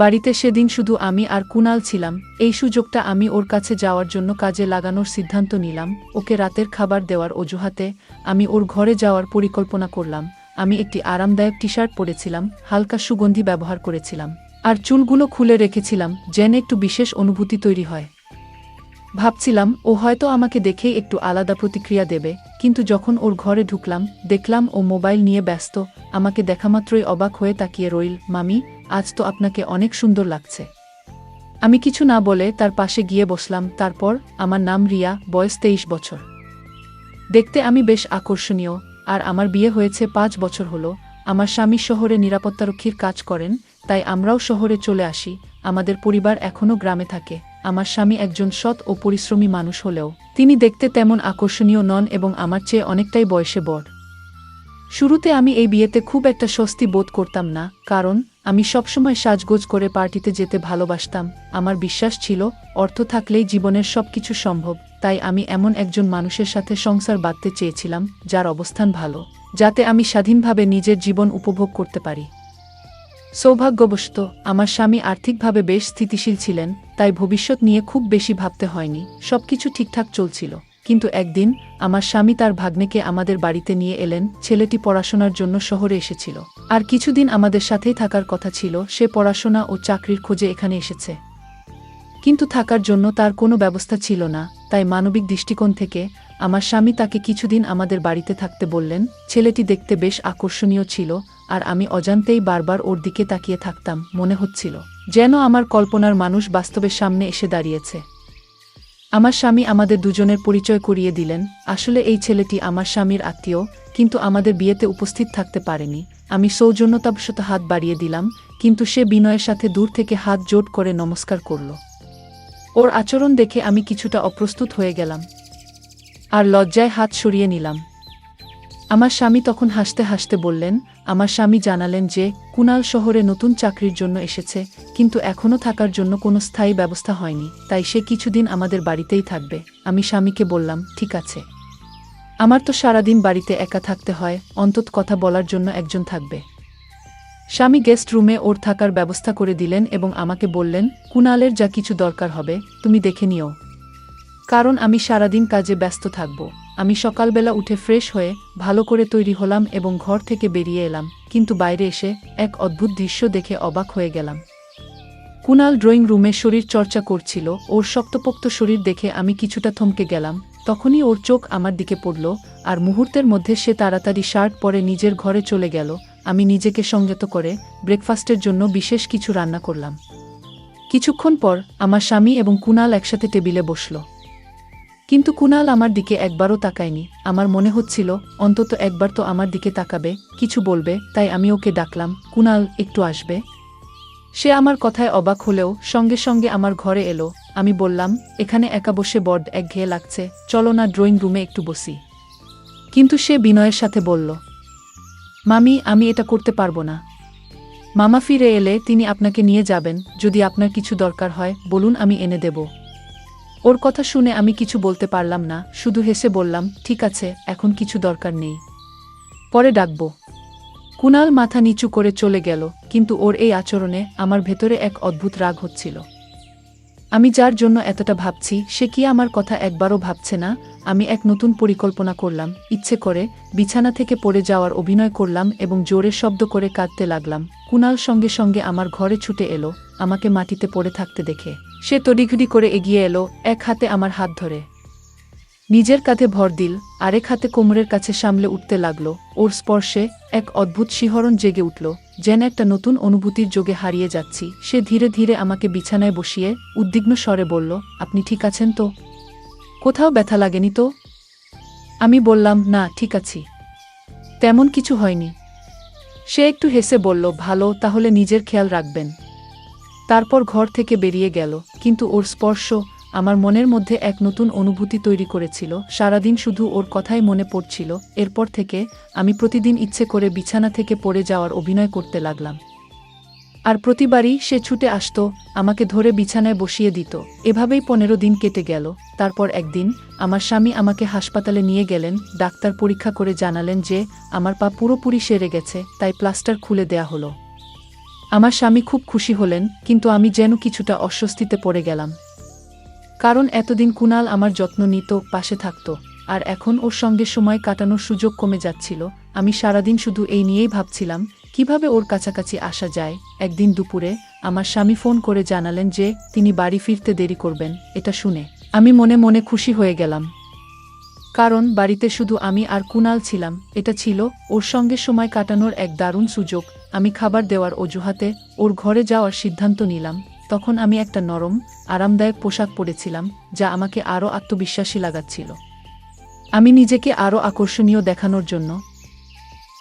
বাড়িতে সেদিন শুধু আমি আর কুনাল ছিলাম, এই সুযোগটা আমি ওর কাছে যাওয়ার জন্য কাজে লাগানোর সিদ্ধান্ত নিলাম, ওকে রাতের খাবার দেওয়ার অজুহাতে আমি ওর ঘরে যাওয়ার পরিকল্পনা করলাম, আমি একটি আরামদায়ক টি শার্ট পরেছিলাম, হালকা সুগন্ধি ব্যবহার করেছিলাম, আর চুলগুলো খুলে রেখেছিলাম যেন একটু বিশেষ অনুভূতি তৈরি হয়। ভাবছিলাম, ও হয়তো আমাকে দেখেই একটু আলাদা প্রতিক্রিয়া দেবে, কিন্তু যখন ওর ঘরে ঢুকলাম, দেখলাম ও মোবাইল নিয়ে ব্যস্ত, আমাকে দেখামাত্রই অবাক হয়ে তাকিয়ে রইল, মামি আজ তো আপনাকে অনেক সুন্দর লাগছে। আমি কিছু না বলে তার পাশে গিয়ে বসলাম, তারপর আমার নাম রিয়া, বয়স তেইশ বছর। দেখতে আমি বেশ আকর্ষণীয়, আর আমার বিয়ে হয়েছে পাঁচ বছর হলো, আমার স্বামী শহরে নিরাপত্তারক্ষীর কাজ করেন, তাই আমরাও শহরে চলে আসি, আমাদের পরিবার এখনও গ্রামে থাকে, আমার স্বামী একজন সৎ ও পরিশ্রমী মানুষ হলেও, তিনি দেখতে তেমন আকর্ষণীয় নন এবং আমার চেয়ে অনেকটাই বয়সে বড়। শুরুতে আমি এই বিয়েতে খুব একটা স্বস্তি বোধ করতাম না, কারণ আমি সবসময় সাজগোজ করে পার্টিতে যেতে ভালোবাসতাম। আমার বিশ্বাস ছিল, অর্থ থাকলেই জীবনের সব কিছু সম্ভব। তাই আমি এমন একজন মানুষের সাথে সংসার বাঁধতে চেয়েছিলাম, যার অবস্থান ভালো, যাতে আমি স্বাধীনভাবে নিজের জীবন উপভোগ করতে পারি। সৌভাগ্যবশত, আমার স্বামী আর্থিকভাবে বেশ স্থিতিশীল ছিলেন, তাই ভবিষ্যৎ নিয়ে খুব বেশি ভাবতে হয়নি। সবকিছু ঠিকঠাক চলছিল। কিন্তু একদিন আমার স্বামী তার ভাগ্নেকে আমাদের বাড়িতে নিয়ে এলেন, ছেলেটি পড়াশোনার জন্য শহরে এসেছিল। আর কিছুদিন আমাদের সাথেই থাকার কথা ছিল, সে পড়াশোনা ও চাকরির খোঁজে এখানে এসেছে। কিন্তু থাকার জন্য তার কোনো ব্যবস্থা ছিল না, তাই মানবিক দৃষ্টিকোণ থেকে আমার স্বামী তাকে কিছুদিন আমাদের বাড়িতে থাকতে বললেন, ছেলেটি দেখতে বেশ আকর্ষণীয় ছিল, আর আমি অজান্তেই বারবার ওর দিকে তাকিয়ে থাকতাম, মনে হচ্ছিল, যেন আমার কল্পনার মানুষ বাস্তবের সামনে এসে দাঁড়িয়েছে। আমার স্বামী আমাদের দুজনের পরিচয় করিয়ে দিলেন। আসলে এই ছেলেটি আমার স্বামীর আত্মীয়, কিন্তু আমাদের বিয়েতে উপস্থিত থাকতে পারেনি। আমি সৌজন্যতাবশত হাত বাড়িয়ে দিলাম, কিন্তু সে বিনয়ের সাথে দূর থেকে হাত জোট করে নমস্কার করল। ওর আচরণ দেখে আমি কিছুটা অপ্রস্তুত হয়ে গেলাম। আর লজ্জায় হাত সরিয়ে নিলাম। আমার স্বামী তখন হাসতে হাসতে বললেন আমার স্বামী জানালেন যে, কুনাল শহরে নতুন চাকরির জন্য এসেছে, কিন্তু এখনও থাকার জন্য কোনো স্থায়ী ব্যবস্থা হয়নি, তাই সে কিছুদিন আমাদের বাড়িতেই থাকবে। আমি স্বামীকে বললাম, ঠিক আছে। আমার তো সারাদিন বাড়িতে একা থাকতে হয়, অন্তত কথা বলার জন্য একজন থাকবে। স্বামী গেস্ট রুমে ওর থাকার ব্যবস্থা করে দিলেন এবং আমাকে বললেন, কুনালের যা কিছু দরকার হবে, তুমি দেখে নিও। কারণ আমি সারাদিন কাজে ব্যস্ত থাকব। আমি সকালবেলা উঠে ফ্রেশ হয়ে ভালো করে তৈরি হলাম এবং ঘর থেকে বেরিয়ে এলাম, কিন্তু বাইরে এসে এক অদ্ভুত দৃশ্য দেখে অবাক হয়ে গেলাম। কুনাল ড্রয়িং রুমে শরীর চর্চা করছিল, ওর শক্তপোক্ত শরীর দেখে আমি কিছুটা থমকে গেলাম, তখনই ওর চোখ আমার দিকে পড়ল, আর মুহূর্তের মধ্যে সে তাড়াতাড়ি শার্ট পরে নিজের ঘরে চলে গেল, আমি নিজেকে সংযত করে ব্রেকফাস্টের জন্য বিশেষ কিছু রান্না করলাম। কিছুক্ষণ পর আমার স্বামী এবং কুনাল একসাথে টেবিলে বসল। কিন্তু কুনাল আমার দিকে একবারও তাকায়নি। আমার মনে হচ্ছিল, অন্তত একবার তো আমার দিকে তাকাবে, কিছু বলবে, তাই আমি ওকে ডাকলাম, কুনাল, একটু আসবে? সে আমার কথায় অবাক হলেও সঙ্গে সঙ্গে আমার ঘরে এলো। আমি বললাম, এখানে একা বসে বড একঘেয়ে লাগছে, চলো না ড্রয়িং রুমে একটু বসি। কিন্তু সে বিনয়ের সাথে বলল, মামি, আমি এটা করতে পারব না। মামা ফিরে এলে তিনি আপনাকে নিয়ে যাবেন, যদি আপনার কিছু দরকার হয়, বলুন আমি এনে দেব। ওর কথা শুনে আমি কিছু বলতে পারলাম না, শুধু হেসে বললাম, ঠিক আছে, এখন কিছু দরকার নেই। পরে ডাকব। কুনাল মাথা নিচু করে চলে গেল, কিন্তু ওর এই আচরণে আমার ভেতরে এক অদ্ভুত রাগ হচ্ছিল। আমি যার জন্য এতটা ভাবছি, সে কি আমার কথা একবারও ভাবছে না? আমি এক নতুন পরিকল্পনা করলাম, ইচ্ছে করে বিছানা থেকে পড়ে যাওয়ার অভিনয় করলাম এবং জোরে শব্দ করে কাঁদতে লাগলাম। কুনাল সঙ্গে সঙ্গে আমার ঘরে ছুটে এলো, আমাকে মাটিতে পড়ে থাকতে দেখে। সে তড়িঘড়ি করে এগিয়ে এলো, এক হাতে আমার হাত ধরে। নিজের কাঁধে ভর দিল, আরেক হাতে কোমরের কাছে সামলে উঠতে লাগল। ওর স্পর্শে এক অদ্ভুত শিহরণ জেগে উঠল, যেন একটা নতুন অনুভূতির যোগে হারিয়ে যাচ্ছি। সে ধীরে ধীরে আমাকে বিছানায় বসিয়ে উদ্বিগ্ন স্বরে বলল, আপনি ঠিক আছেন তো? কোথাও ব্যথা লাগেনি তো? আমি বললাম, না, ঠিক আছি। তেমন কিছু হয়নি। সে একটু হেসে বলল, ভালো, তাহলে নিজের খেয়াল রাখবেন। তারপর ঘর থেকে বেরিয়ে গেল, কিন্তু ওর স্পর্শ আমার মনের মধ্যে এক নতুন অনুভূতি তৈরি করেছিল। সারাদিন শুধু ওর কথাই মনে পড়ছিল, এরপর থেকে আমি প্রতিদিন ইচ্ছে করে বিছানা থেকে পড়ে যাওয়ার অভিনয় করতে লাগলাম। আর প্রতিবারই সে ছুটে আসত, আমাকে ধরে বিছানায় বসিয়ে দিত। এভাবেই পনেরো দিন কেটে গেল। তারপর একদিন আমার স্বামী আমাকে হাসপাতালে নিয়ে গেলেন, ডাক্তার পরীক্ষা করে জানালেন যে আমার পা পুরোপুরি সেরে গেছে, তাই প্লাস্টার খুলে দেয়া হলো। আমার স্বামী খুব খুশি হলেন, কিন্তু আমি যেন কিছুটা অস্বস্তিতে পড়ে গেলাম। কারণ এতদিন কুনাল আমার যত্ন নিত, পাশে থাকত, আর এখন ওর সঙ্গে সময় কাটানোর সুযোগ কমে যাচ্ছিল, আমি সারাদিন শুধু এই নিয়েই ভাবছিলাম, কীভাবে ওর কাছাকাছি আসা যায়। একদিন দুপুরে আমার স্বামী ফোন করে জানালেন যে, তিনি বাড়ি ফিরতে দেরি করবেন, এটা শুনে আমি মনে মনে খুশি হয়ে গেলাম। কারণ বাড়িতে শুধু আমি আর কুনাল ছিলাম, এটা ছিল ওর সঙ্গে সময় কাটানোর এক দারুণ সুযোগ আমি খাবার দেওয়ার অজুহাতে ওর ঘরে যাওয়ার সিদ্ধান্ত নিলাম। তখন আমি একটা নরম, আরামদায়ক পোশাক পরেছিলাম, যা আমাকে আরও আত্মবিশ্বাসী লাগাচ্ছিল। আমি নিজেকে আরও আকর্ষণীয় দেখানোর জন্য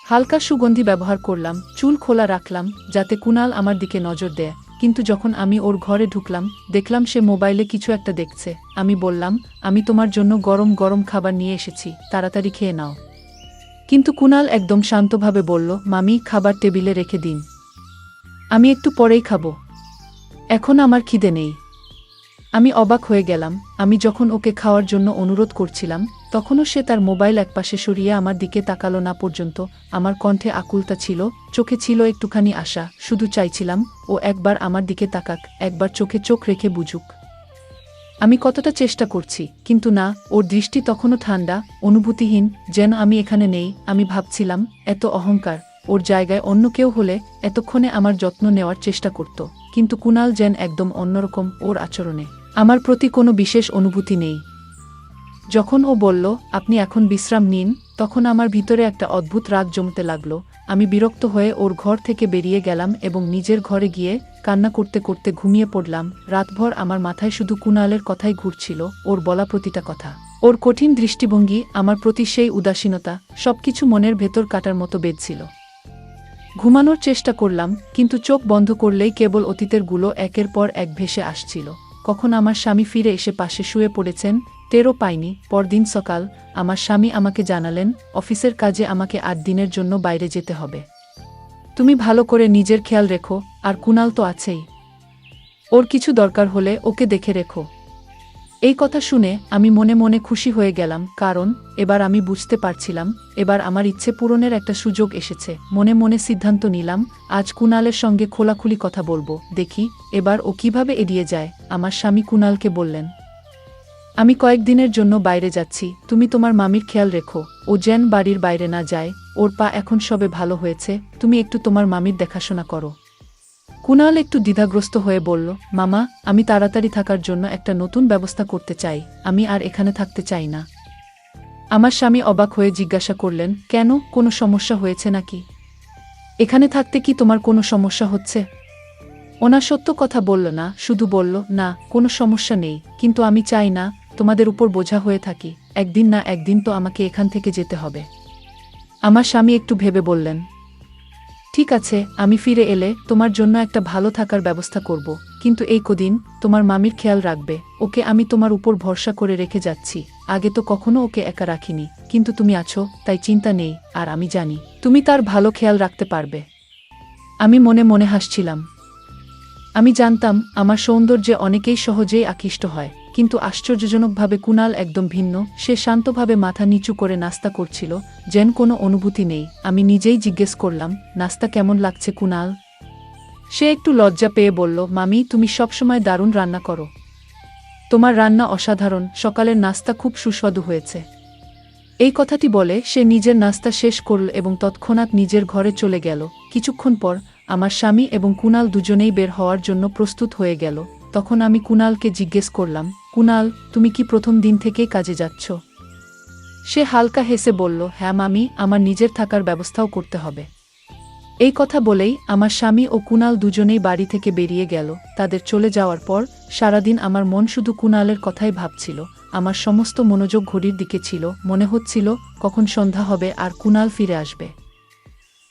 হালকা সুগন্ধি ব্যবহার করলাম, চুল খোলা রাখলাম, যাতে কুনাল আমার দিকে নজর দেয়। কিন্তু যখন আমি ওর ঘরে ঢুকলাম, দেখলাম সে মোবাইলে কিছু একটা দেখছে। আমি বললাম, আমি তোমার জন্য গরম গরম খাবার নিয়ে এসেছি, তাড়াতাড়ি খেয়ে নাও। কিন্তু কুনাল একদম শান্তভাবে বলল, মামি, খাবার টেবিলে রেখে দিন। আমি একটু পরেই খাব। এখন আমার খিদে নেই। আমি অবাক হয়ে গেলাম। আমি যখন ওকে খাওয়ার জন্য অনুরোধ করছিলাম, তখনও সে তার মোবাইল একপাশে সরিয়ে আমার দিকে তাকালো না পর্যন্ত। আমার কণ্ঠে আকুলতা ছিল, চোখে ছিল একটুখানি আশা। শুধু চাইছিলাম, ও একবার আমার দিকে তাকাক, একবার চোখে চোখ রেখে বুঝুক। আমি কতটা চেষ্টা করছি, কিন্তু না, ওর দৃষ্টি তখনও ঠান্ডা, অনুভূতিহীন, যেন আমি এখানে নেই, আমি ভাবছিলাম, এত অহংকার, ওর জায়গায় অন্য কেউ হলে এতক্ষণে আমার যত্ন নেওয়ার চেষ্টা করত, কিন্তু কুনাল যেন একদম অন্যরকম ওর আচরণে। আমার প্রতি কোনো বিশেষ অনুভূতি নেই। যখন ও বলল, আপনি এখন বিশ্রাম নিন, তখন আমার ভিতরে একটা অদ্ভুত রাগ জমতে লাগল। আমি বিরক্ত হয়ে ওর ঘর থেকে বেরিয়ে গেলাম এবং নিজের ঘরে গিয়ে কান্না করতে করতে ঘুমিয়ে পড়লাম। রাতভর আমার মাথায় শুধু কুনালের কথাই ঘুরছিল, ওর বলা প্রতিটা কথা। ওর কঠিন দৃষ্টিভঙ্গি, আমার প্রতি সেই উদাসীনতা, সবকিছু মনের ভেতর কাটার মতো বেঁধছিল ঘুমানোর চেষ্টা করলাম, কিন্তু চোখ বন্ধ করলেই কেবল অতীতেরগুলো একের পর এক ভেসে আসছিল। কখন আমার স্বামী ফিরে এসে পাশে শুয়ে পড়েছেন, টেরও পাইনি। পরদিন সকাল, আমার স্বামী আমাকে জানালেন, অফিসের কাজে আমাকে আট দিনের জন্য বাইরে যেতে হবে। তুমি ভালো করে নিজের খেয়াল রেখো, আর কুনাল তো আছেই। ওর কিছু দরকার হলে ওকে দেখে রেখো। এই কথা শুনে আমি মনে মনে খুশি হয়ে গেলাম, কারণ এবার আমি বুঝতে পারছিলাম, এবার আমার ইচ্ছে পূরণের একটা সুযোগ এসেছে। মনে মনে সিদ্ধান্ত নিলাম, আজ কুনালের সঙ্গে খোলাখুলি কথা বলব। দেখি, এবার ও কীভাবে এড়িয়ে যায়, আমার স্বামী কুনালকে বললেন। আমি কয়েকদিনের জন্য বাইরে যাচ্ছি, তুমি তোমার মামির খেয়াল রেখো, ও যেন বাড়ির বাইরে না যায়, ওর পা এখন সবে ভালো হয়েছে, তুমি একটু তোমার মামির দেখাশোনা করো। কুনাল একটু দ্বিধাগ্রস্ত হয়ে বলল, মামা, আমি তাড়াতাড়ি থাকার জন্য একটা নতুন ব্যবস্থা করতে চাই, আমি আর এখানে থাকতে চাই না। আমার স্বামী অবাক হয়ে জিজ্ঞাসা করলেন, কেন? কোনো সমস্যা হয়েছে নাকি? এখানে থাকতে কি তোমার কোনো সমস্যা হচ্ছে? ওনা সত্য কথা বলল না, শুধু বলল, না, কোনো সমস্যা নেই, কিন্তু আমি চাই না তোমাদের উপর বোঝা হয়ে থাকি, একদিন না একদিন তো আমাকে এখান থেকে যেতে হবে। আমার স্বামী একটু ভেবে বললেন, ঠিক আছে, আমি ফিরে এলে তোমার জন্য একটা ভালো থাকার ব্যবস্থা করব, কিন্তু এই কদিন তোমার মামির খেয়াল রাখবে, ওকে আমি তোমার উপর ভরসা করে রেখে যাচ্ছি, আগে তো কখনো ওকে একা রাখিনি, কিন্তু তুমি আছো, তাই চিন্তা নেই, আর আমি জানি, তুমি তার ভালো খেয়াল রাখতে পারবে। আমি মনে মনে হাসছিলাম। আমি জানতাম, আমার সৌন্দর্যে অনেকেই সহজেই আকৃষ্ট হয় কিন্তু আশ্চর্যজনকভাবে কুনাল একদম ভিন্ন। সে শান্তভাবে মাথা নিচু করে নাস্তা করছিল, যেন কোনো অনুভূতি নেই। আমি নিজেই জিজ্ঞেস করলাম, নাস্তা কেমন লাগছে কুনাল সে একটু লজ্জা পেয়ে বলল, মামি, তুমি সবসময় দারুণ রান্না করো। তোমার রান্না অসাধারণ। সকালের নাস্তা খুব সুস্বাদু হয়েছে। এই কথাটি বলে সে নিজের নাস্তা শেষ করল এবং তৎক্ষণাৎ নিজের ঘরে চলে গেল। কিছুক্ষণ পর আমার স্বামী এবং কুনাল দুজনেই বের হওয়ার জন্য প্রস্তুত হয়ে গেল। তখন আমি কুনালকে জিজ্ঞেস করলাম কুনাল তুমি কি প্রথম দিন থেকেই কাজে যাচ্ছ? সে হালকা হেসে বলল হ্যাঁ মামি, আমার নিজের থাকার ব্যবস্থাও করতে হবে। এই কথা বলেই আমার স্বামী ও কুনাল দুজনেই বাড়ি থেকে বেরিয়ে গেল। তাদের চলে যাওয়ার পর সারাদিন আমার মন শুধু কুনালের কথাই ভাবছিল। আমার সমস্ত মনোযোগ ঘড়ির দিকে ছিল। মনে হচ্ছিল, কখন সন্ধ্যা হবে আর কুনাল ফিরে আসবে।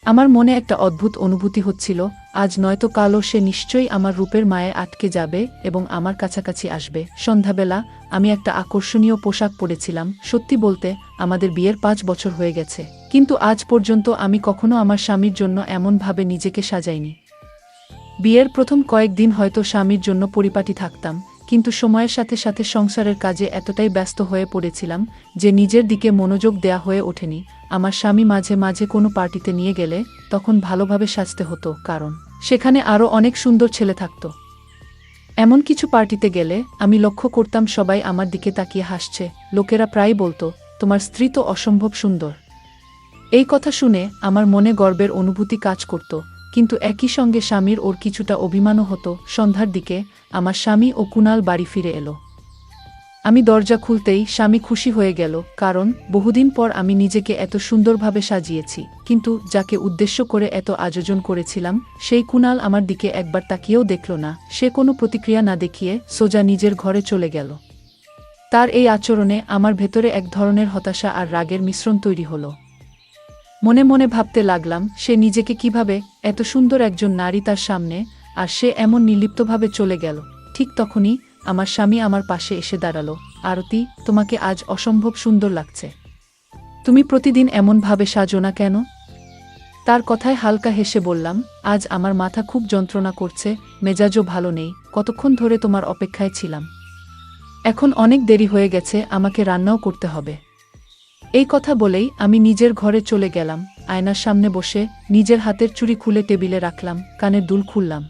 আমার মনে একটা অদ্ভুত অনুভূতি হচ্ছিল, আজ নয়তো কালও সে নিশ্চয়ই আমার রূপের মায়ে আটকে যাবে এবং আমার কাছাকাছি আসবে। সন্ধ্যাবেলা আমি একটা আকর্ষণীয় পোশাক পরেছিলাম, সত্যি বলতে আমাদের বিয়ের পাঁচ বছর হয়ে গেছে। কিন্তু আজ পর্যন্ত আমি কখনো আমার স্বামীর জন্য এমনভাবে নিজেকে সাজাইনি। বিয়ের প্রথম কয়েকদিন হয়তো স্বামীর জন্য পরিপাটি থাকতাম, কিন্তু সময়ের সাথে সাথে সংসারের কাজে এতটাই ব্যস্ত হয়ে পড়েছিলাম যে নিজের দিকে মনোযোগ দেয়া হয়ে ওঠেনি। আমার স্বামী মাঝে মাঝে কোনো পার্টিতে নিয়ে গেলে তখন ভালোভাবে সাজতে হতো, কারণ সেখানে আরও অনেক সুন্দর ছেলে থাকত। এমন কিছু পার্টিতে গেলে আমি লক্ষ্য করতাম সবাই আমার দিকে তাকিয়ে হাসছে। লোকেরা প্রায় বলতো, তোমার স্ত্রী তো অসম্ভব সুন্দর। এই কথা শুনে আমার মনে গর্বের অনুভূতি কাজ করত, কিন্তু একই সঙ্গে স্বামীর ওর কিছুটা অভিমানও হতো। সন্ধ্যার দিকে আমার স্বামী ও কুনাল বাড়ি ফিরে এলো। আমি দরজা খুলতেই স্বামী খুশি হয়ে গেল, কারণ বহুদিন পর আমি নিজেকে এত সুন্দরভাবে সাজিয়েছি। কিন্তু যাকে উদ্দেশ্য করে এত আয়োজন করেছিলাম, সেই কুনাল আমার দিকে একবার তাকিয়েও দেখল না। সে কোনো প্রতিক্রিয়া না দেখিয়ে সোজা নিজের ঘরে চলে গেল। তার এই আচরণে আমার ভেতরে এক ধরনের হতাশা আর রাগের মিশ্রণ তৈরি হলো। মনে মনে ভাবতে লাগলাম, সে নিজেকে কীভাবে এত সুন্দর একজন নারী তার সামনে, আর সে এমন নির্লিপ্তভাবে চলে গেল। ঠিক তখনই আমার স্বামী আমার পাশে এসে দাঁড়াল। আরতি, তোমাকে আজ অসম্ভব সুন্দর লাগছে। তুমি প্রতিদিন এমনভাবে সাজো না কেন? তার কথায় হালকা হেসে বললাম, আজ আমার মাথা খুব যন্ত্রণা করছে, মেজাজও ভালো নেই, কতক্ষণ ধরে তোমার অপেক্ষায় ছিলাম। এখন অনেক দেরি হয়ে গেছে, আমাকে রান্নাও করতে হবে। এই কথা বলেই আমি নিজের ঘরে চলে গেলাম, আয়নার সামনে বসে নিজের হাতের চুড়ি খুলে টেবিলে রাখলাম, কানের দুল খুললাম।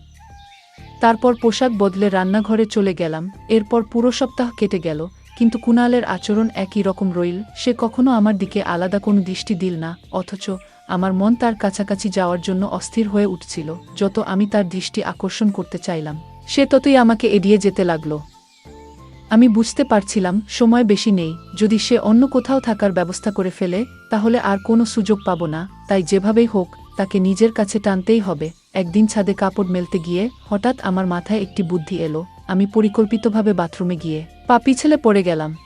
তারপর পোশাক বদলে রান্নাঘরে চলে গেলাম। এরপর পুরো সপ্তাহ কেটে গেল, কিন্তু কুণালের আচরণ একই রকম রইল। সে কখনো আমার দিকে আলাদা কোনো দৃষ্টি দিল না, অথচ আমার মন তার কাছাকাছি যাওয়ার জন্য অস্থির হয়ে উঠছিল, যত আমি তার দৃষ্টি আকর্ষণ করতে চাইলাম। সে ততই আমাকে এড়িয়ে যেতে লাগল। আমি বুঝতে পারছিলাম সময় বেশি নেই, যদি সে অন্য কোথাও থাকার ব্যবস্থা করে ফেলে, তাহলে আর কোনো সুযোগ পাব না, তাই যেভাবেই হোক, তাকে নিজের কাছে টানতেই হবে। একদিন ছাদে কাপড় মেলতে গিয়ে হঠাৎ আমার মাথায় একটি বুদ্ধি এলো। আমি পরিকল্পিতভাবে বাথরুমে গিয়ে পা পিছলে পড়ে গেলাম।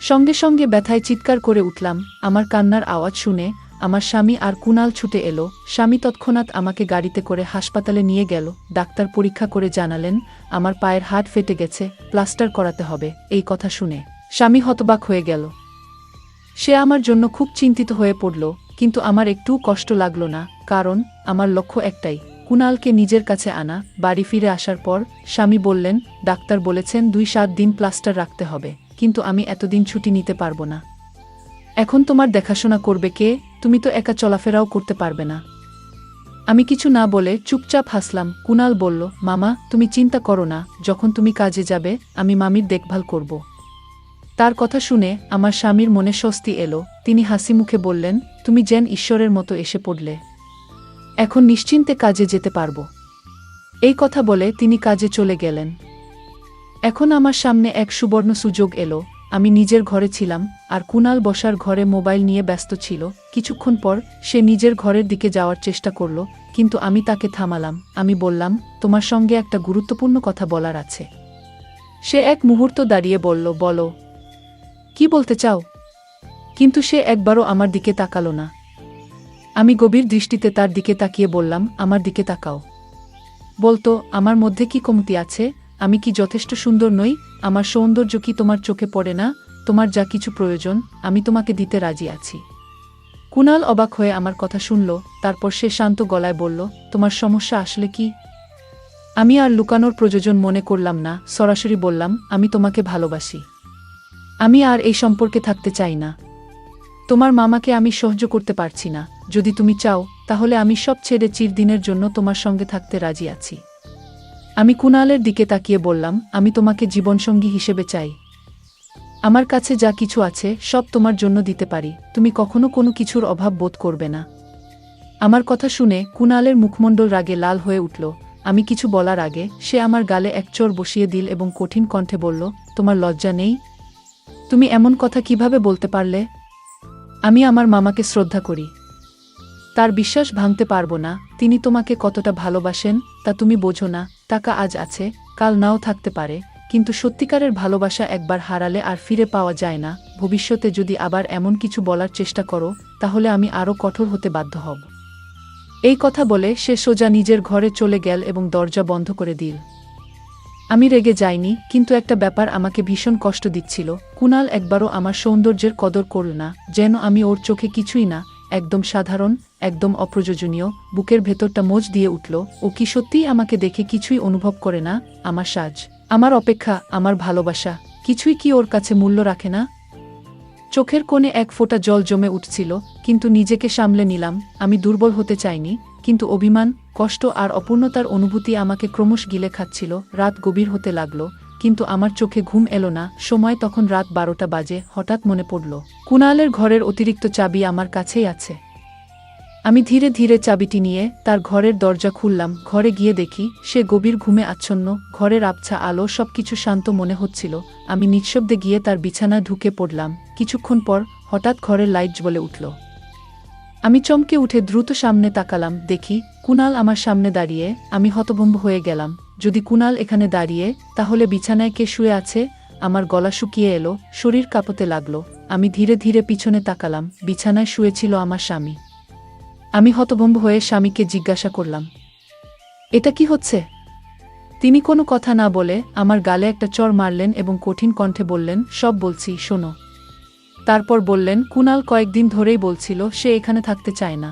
সঙ্গে সঙ্গে ব্যথায় চিৎকার করে উঠলাম। আমার কান্নার আওয়াজ শুনে আমার স্বামী আর কুনাল ছুটে এলো। স্বামী তৎক্ষণাৎ আমাকে গাড়িতে করে হাসপাতালে নিয়ে গেল। ডাক্তার পরীক্ষা করে জানালেন, আমার পায়ের হাট ফেটে গেছে, প্লাস্টার করাতে হবে, এই কথা শুনে। স্বামী হতবাক হয়ে গেল। সে আমার জন্য খুব চিন্তিত হয়ে পড়ল। কিন্তু আমার একটু কষ্ট লাগল না, কারণ আমার লক্ষ্য একটাই কুনালকে নিজের কাছে আনা, বাড়ি ফিরে আসার পর স্বামী বললেন, ডাক্তার বলেছেন দুই সাত দিন প্লাস্টার রাখতে হবে, কিন্তু আমি এতদিন ছুটি নিতে পারব না। এখন তোমার দেখাশোনা করবে কে, তুমি তো একা চলাফেরাও করতে পারবে না। আমি কিছু না বলে চুপচাপ হাসলাম কুনাল বলল, মামা, তুমি চিন্তা করো না, যখন তুমি কাজে যাবে, আমি মামির দেখভাল করব। তার কথা শুনে আমার স্বামীর মনে স্বস্তি এলো। তিনি হাসি মুখে বললেন, তুমি যেন ঈশ্বরের মতো এসে পড়লে। এখন নিশ্চিন্তে কাজে যেতে পারব। এই কথা বলে তিনি কাজে চলে গেলেন। এখন আমার সামনে এক সুবর্ণ সুযোগ এলো। আমি নিজের ঘরে ছিলাম, আর কুনাল বসার ঘরে মোবাইল নিয়ে ব্যস্ত ছিল। কিছুক্ষণ পর সে নিজের ঘরের দিকে যাওয়ার চেষ্টা করল, কিন্তু আমি তাকে থামালাম। আমি বললাম, তোমার সঙ্গে একটা গুরুত্বপূর্ণ কথা বলার আছে। সে এক মুহূর্ত দাঁড়িয়ে বলল, বলো। কি বলতে চাও? কিন্তু সে একবারও আমার দিকে তাকালো না। আমি গভীর দৃষ্টিতে তার দিকে তাকিয়ে বললাম, আমার দিকে তাকাও। বলতো, আমার মধ্যে কি কমতি আছে? আমি কি যথেষ্ট সুন্দর নই? আমার সৌন্দর্য কি তোমার চোখে পড়ে না? তোমার যা কিছু প্রয়োজন, আমি তোমাকে দিতে রাজি আছি। কুনাল অবাক হয়ে আমার কথা শুনল, তারপর সে শান্ত গলায় বলল, তোমার সমস্যা আসলে কি? আমি আর লুকানোর প্রয়োজন মনে করলাম না, সরাসরি বললাম, আমি তোমাকে ভালোবাসি। আমি আর এই সম্পর্কে থাকতে চাই না। তোমার মামাকে আমি সহ্য করতে পারছি না। যদি তুমি চাও, তাহলে আমি সব ছেড়ে চিরদিনের জন্য তোমার সঙ্গে থাকতে রাজি আছি। আমি কুনালের দিকে তাকিয়ে বললাম, আমি তোমাকে জীবনসঙ্গী হিসেবে চাই। আমার কাছে যা কিছু আছে, সব তোমার জন্য দিতে পারি। তুমি কখনো কোনো কিছুর অভাব বোধ করবে না। আমার কথা শুনে কুনালের মুখমণ্ডল রাগে লাল হয়ে উঠল। আমি কিছু বলার আগে, সে আমার গালে এক চোর বসিয়ে দিল এবং কঠিন কণ্ঠে বলল, তোমার লজ্জা নেই? তুমি এমন কথা কীভাবে বলতে পারলে? আমি আমার মামাকে শ্রদ্ধা করি। তার বিশ্বাস ভাঙতে পারব না। তিনি তোমাকে কতটা ভালোবাসেন, তা তুমি বোঝো না। টাকা আজ আছে, কাল নাও থাকতে পারে। কিন্তু সত্যিকারের ভালোবাসা একবার হারালে আর ফিরে পাওয়া যায় না। ভবিষ্যতে যদি আবার এমন কিছু বলার চেষ্টা করো, তাহলে আমি আরও কঠোর হতে বাধ্য হব। এই কথা বলে সে সোজা নিজের ঘরে চলে গেল এবং দরজা বন্ধ করে দিল। আমি রেগে যাইনি, কিন্তু একটা ব্যাপার আমাকে ভীষণ কষ্ট দিচ্ছিল, কুনাল একবারও আমার সৌন্দর্যের কদর করল না, যেন আমি ওর চোখে কিছুই না, একদম সাধারণ, একদম অপ্রয়োজনীয়, বুকের ভেতরটা মোজ দিয়ে উঠল, ও কি সত্যিই আমাকে দেখে কিছুই অনুভব করে না, আমার সাজ, আমার অপেক্ষা, আমার ভালোবাসা, কিছুই কি ওর কাছে মূল্য রাখে না? চোখের কোণে এক ফোঁটা জল জমে উঠছিল, কিন্তু নিজেকে সামলে নিলাম, আমি দুর্বল হতে চাইনি কিন্তু অভিমান, কষ্ট আর অপূর্ণতার অনুভূতি আমাকে ক্রমশ গিলে খাচ্ছিল, রাত গভীর হতে লাগল, কিন্তু আমার চোখে ঘুম এলো না, সময় তখন রাত বারোটা বাজে, হঠাৎ মনে পড়ল, কুণালের ঘরের অতিরিক্ত চাবি আমার কাছেই আছে। আমি ধীরে ধীরে চাবিটি নিয়ে তার ঘরের দরজা খুললাম, ঘরে গিয়ে দেখি, সে গভীর ঘুমে আচ্ছন্ন, ঘরের আবছা আলো সবকিছু শান্ত মনে হচ্ছিল, আমি নিঃশব্দে গিয়ে তার বিছানা ঢুকে পড়লাম, কিছুক্ষণ পর হঠাৎ ঘরের লাইট জ্বলে উঠল। আমি চমকে উঠে দ্রুত সামনে তাকালাম, দেখি, কুনাল আমার সামনে দাঁড়িয়ে, আমি হতভম্ব হয়ে গেলাম। যদি কুনাল এখানে দাঁড়িয়ে, তাহলে বিছানায় কে শুয়ে আছে? আমার গলা শুকিয়ে এলো, শরীর কাঁপতে লাগল। আমি ধীরে ধীরে পিছনে তাকালাম, বিছানায় শুয়েছিল আমার স্বামী। আমি হতভম্ব হয়ে স্বামীকে জিজ্ঞাসা করলাম, এটা কি হচ্ছে? তিনি কোনো কথা না বলে আমার গালে একটা চর মারলেন এবং কঠিন কণ্ঠে বললেন, সব বলছি, শোনো। তারপর বললেন, কুনাল কয়েকদিন ধরেই বলছিল, সে এখানে থাকতে চায় না।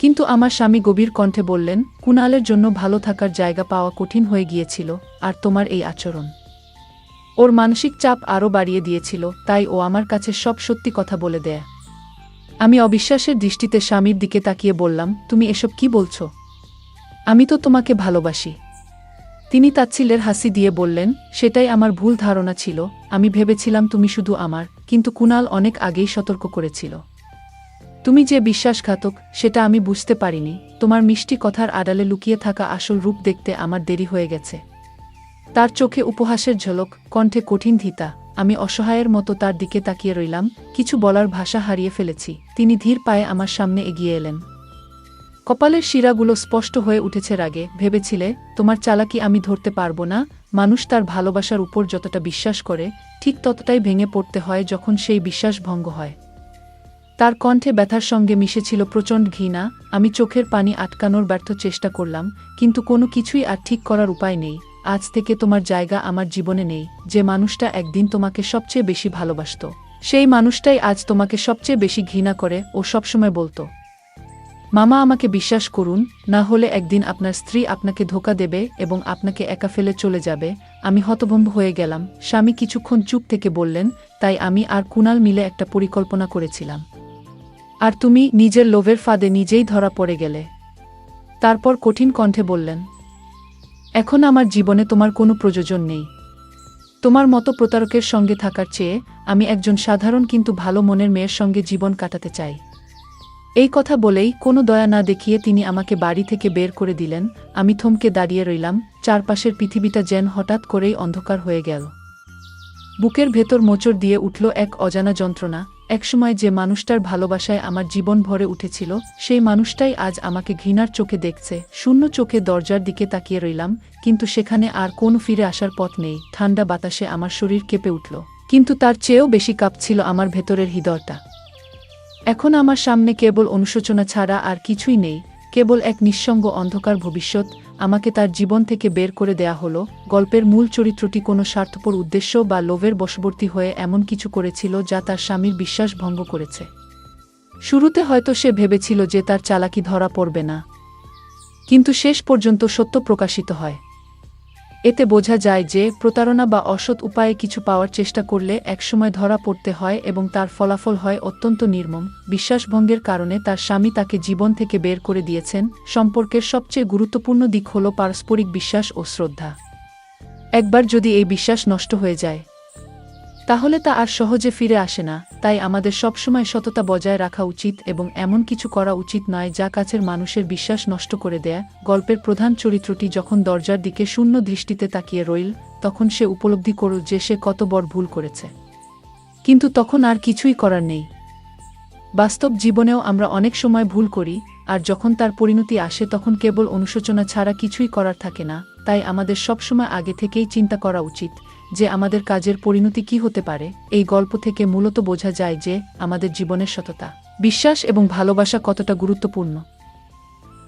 কিন্তু আমার স্বামী গভীর কণ্ঠে বললেন, কুনালের জন্য ভালো থাকার জায়গা পাওয়া কঠিন হয়ে গিয়েছিল, আর তোমার এই আচরণ। ওর মানসিক চাপ আরও বাড়িয়ে দিয়েছিল, তাই ও আমার কাছে সব সত্যি কথা বলে দেয়। আমি অবিশ্বাসের দৃষ্টিতে স্বামীর দিকে তাকিয়ে বললাম, তুমি এসব কি বলছো? আমি তো তোমাকে ভালোবাসি। তিনি তাচ্ছিলের হাসি দিয়ে বললেন, সেটাই আমার ভুল ধারণা ছিল, আমি ভেবেছিলাম তুমি শুধু আমার, কিন্তু কুনাল অনেক আগেই সতর্ক করেছিল। তুমি যে বিশ্বাসঘাতক, সেটা আমি বুঝতে পারিনি, তোমার মিষ্টি কথার আড়ালে লুকিয়ে থাকা আসল রূপ দেখতে আমার দেরি হয়ে গেছে। তার চোখে উপহাসের ঝলক, কণ্ঠে কঠিন ধিতা, আমি অসহায়ের মতো তার দিকে তাকিয়ে রইলাম, কিছু বলার ভাষা হারিয়ে ফেলেছি, তিনি ধীর পায়ে আমার সামনে এগিয়ে এলেন। কপালের শিরাগুলো স্পষ্ট হয়ে উঠেছে রাগে, ভেবেছিলে, তোমার চালাকি আমি ধরতে পারব না, মানুষ তার ভালোবাসার উপর যতটা বিশ্বাস করে, ঠিক ততটাই ভেঙে পড়তে হয় যখন সেই বিশ্বাস ভঙ্গ হয়। তার কণ্ঠে ব্যথার সঙ্গে মিশেছিল প্রচণ্ড ঘৃণা, আমি চোখের পানি আটকানোর ব্যর্থ চেষ্টা করলাম, কিন্তু কোনো কিছুই আর ঠিক করার উপায় নেই, আজ থেকে তোমার জায়গা আমার জীবনে নেই, যে মানুষটা একদিন তোমাকে সবচেয়ে বেশি ভালোবাসত। সেই মানুষটাই আজ তোমাকে সবচেয়ে বেশি ঘৃণা করে ও সবসময় বলতো মামা আমাকে বিশ্বাস করুন, না হলে একদিন আপনার স্ত্রী আপনাকে ধোকা দেবে এবং আপনাকে একা ফেলে চলে যাবে। আমি হতভম্ব হয়ে গেলাম। স্বামী কিছুক্ষণ চুপ থেকে বললেন, তাই আমি আর কুনাল মিলে একটা পরিকল্পনা করেছিলাম। আর তুমি নিজের লোভের ফাঁদে নিজেই ধরা পড়ে গেলে। তারপর কঠিন কণ্ঠে বললেন, এখন আমার জীবনে তোমার কোনো প্রয়োজন নেই। তোমার মতো প্রতারকের সঙ্গে থাকার চেয়ে আমি একজন সাধারণ কিন্তু ভালো মনের মেয়ের সঙ্গে জীবন কাটাতে চাই। এই কথা বলেই কোনো দয়া না দেখিয়ে তিনি আমাকে বাড়ি থেকে বের করে দিলেন। আমি থমকে দাঁড়িয়ে রইলাম, চারপাশের পৃথিবীটা যেন হঠাৎ করেই অন্ধকার হয়ে গেল। বুকের ভেতর মোচড় দিয়ে উঠল এক অজানা যন্ত্রণা। একসময় যে মানুষটার ভালোবাসায় আমার জীবন ভরে উঠেছিল, সেই মানুষটাই আজ আমাকে ঘৃণার চোখে দেখছে। শূন্য চোখে দরজার দিকে তাকিয়ে রইলাম, কিন্তু সেখানে আর কোনো ফিরে আসার পথ নেই। ঠান্ডা বাতাসে আমার শরীর কেঁপে উঠল, কিন্তু তার চেয়েও বেশি কাঁপছিল আমার ভেতরের হৃদয়টা। এখন আমার সামনে কেবল অনুশোচনা ছাড়া আর কিছুই নেই, কেবল এক নিঃসঙ্গ অন্ধকার ভবিষ্যৎ আমাকে তার জীবন থেকে বের করে দেয়া হলো, গল্পের মূল চরিত্রটি কোনো স্বার্থপর উদ্দেশ্য বা লোভের বশবর্তী হয়ে এমন কিছু করেছিল যা তার স্বামীর বিশ্বাস ভঙ্গ করেছে। শুরুতে হয়তো সে ভেবেছিল যে তার চালাকি ধরা পড়বে না, কিন্তু শেষ পর্যন্ত সত্য প্রকাশিত হয়। এতে বোঝা যায় যে, প্রতারণা বা অসৎ উপায়ে কিছু পাওয়ার চেষ্টা করলে একসময় ধরা পড়তে হয় এবং তার ফলাফল হয় অত্যন্ত নির্মম। বিশ্বাসভঙ্গের কারণে তার স্বামী তাকে জীবন থেকে বের করে দিয়েছেন। সম্পর্কের সবচেয়ে গুরুত্বপূর্ণ দিক হল পারস্পরিক বিশ্বাস ও শ্রদ্ধা। একবার যদি এই বিশ্বাস নষ্ট হয়ে যায় তাহলে তা আর সহজে ফিরে আসে না, তাই আমাদের সবসময় সততা বজায় রাখা উচিত এবং এমন কিছু করা উচিত নয় যা কাছের মানুষের বিশ্বাস নষ্ট করে দেয়া। গল্পের প্রধান চরিত্রটি যখন দরজার দিকে শূন্য দৃষ্টিতে তাকিয়ে রইল, তখন সে উপলব্ধি করল যে সে কত বড় ভুল করেছে। কিন্তু তখন আর কিছুই করার নেই। বাস্তব জীবনেও আমরা অনেক সময় ভুল করি, আর যখন তার পরিণতি আসে তখন কেবল অনুশোচনা ছাড়া কিছুই করার থাকে না, তাই আমাদের সবসময় আগে থেকেই চিন্তা করা উচিত। যে আমাদের কাজের পরিণতি কি হতে পারে, এই গল্প থেকে মূলত বোঝা যায় যে আমাদের জীবনের সততা, বিশ্বাস এবং ভালোবাসা কতটা গুরুত্বপূর্ণ।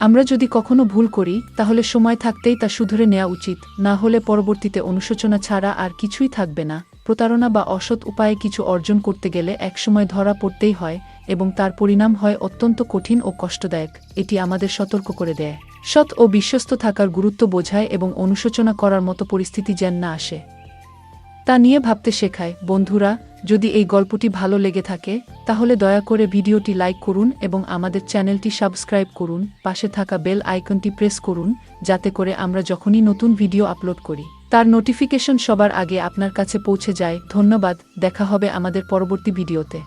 আমরা যদি কখনো ভুল করি, তাহলে সময় থাকতেই তা শুধরে নেওয়া উচিত, না হলে পরবর্তীতে অনুশোচনা ছাড়া আর কিছুই থাকবে না। প্রতারণা বা অসৎ উপায়ে কিছু অর্জন করতে গেলে একসময় ধরা পড়তেই হয় এবং তার পরিণাম হয় অত্যন্ত কঠিন ও কষ্টদায়ক, এটি আমাদের সতর্ক করে দেয়। সৎ ও বিশ্বস্ত থাকার গুরুত্ব বোঝায় এবং অনুশোচনা করার মতো পরিস্থিতি যেন না আসে। তা নিয়ে ভাবতে শেখায়, বন্ধুরা, যদি এই গল্পটি ভালো লেগে থাকে, তাহলে দয়া করে ভিডিওটি লাইক করুন এবং আমাদের চ্যানেলটি সাবস্ক্রাইব করুন, পাশে থাকা বেল আইকনটি প্রেস করুন, যাতে করে আমরা যখনই নতুন ভিডিও আপলোড করি। তার নোটিফিকেশন সবার আগে আপনার কাছে পৌঁছে যায়। ধন্যবাদ, দেখা হবে আমাদের পরবর্তী ভিডিওতে।